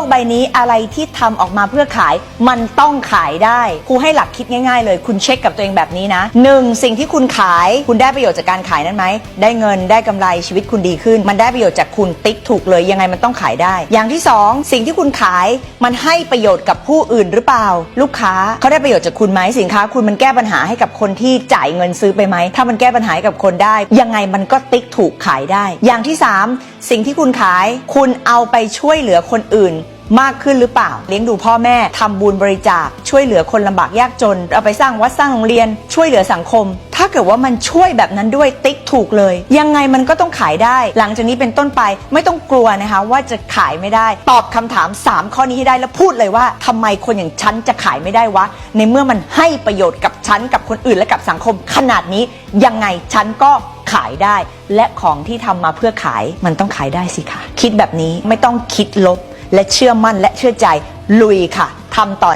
กใบนี้อะไรที่ทำออกมาเพื่อขาย มันต้องขายได้ครูให้หลักคิดง่ายๆ เลย คุณเช็คกับตัวเองแบบนี้นะหนึ่งสิ่งที่คุณขายคุณได้ประโยชน์จากการขายนั้นไหมได้เงินได้กำไรชีวิตคุณดีขึ้น มันได้ประโยชน์จากคุณติ๊กถูกเลยยังไงมันต้องขายได้ อย่างที่สองสิ่งที่คุณขายมันให้ประโยชน์กับผู้อื่นหรือเปล่า ลูกค้าเขาได้ประโยชน์จากคุณไหมสินค้า คุณมันแก้ปัญหาให้กับคนที่จ่ายเงินซื้อไปไหมถ้ามันแก้ปัญหาให้กับคนได้ ยังไงมันก็ติ๊กถูกขายได้ อย่างที่สามสิ่งที่คุณขาย คุณเอาไปช่วยเหลือคนอื่น มากขึ้นหรือเปล่า เลี้ยงดูพ่อแม่ทำบุญบริจาค ช่วยเหลือคนลำบากยากจน เอาไปสร้างวัดสร้างโรงเรียน ช่วยเหลือสังคม ถ้าเกิดว่ามันช่วยแบบนั้นด้วยติ๊กถูกเลย ยังไงมันก็ต้องขายได้ หลังจากนี้เป็นต้นไปไม่ต้องกลัวนะคะว่าจะขายไม่ได้ ตอบคำถาม 3 ข้อนี้ให้ได้แล้วพูดเลยว่าทำไมคนอย่างฉันจะขายไม่ได้วะ ในเมื่อมันให้ประโยชน์กับฉันกับคนอื่นและกับสังคม ขนาดนี้ยังไงฉันก็ขายได้ และของที่ทำมาเพื่อขายมันต้องขายได้สิคะคิดแบบนี้ไม่ต้องคิดลบ และเชื่อมั่นและเชื่อใจลุยค่ะทำต่อ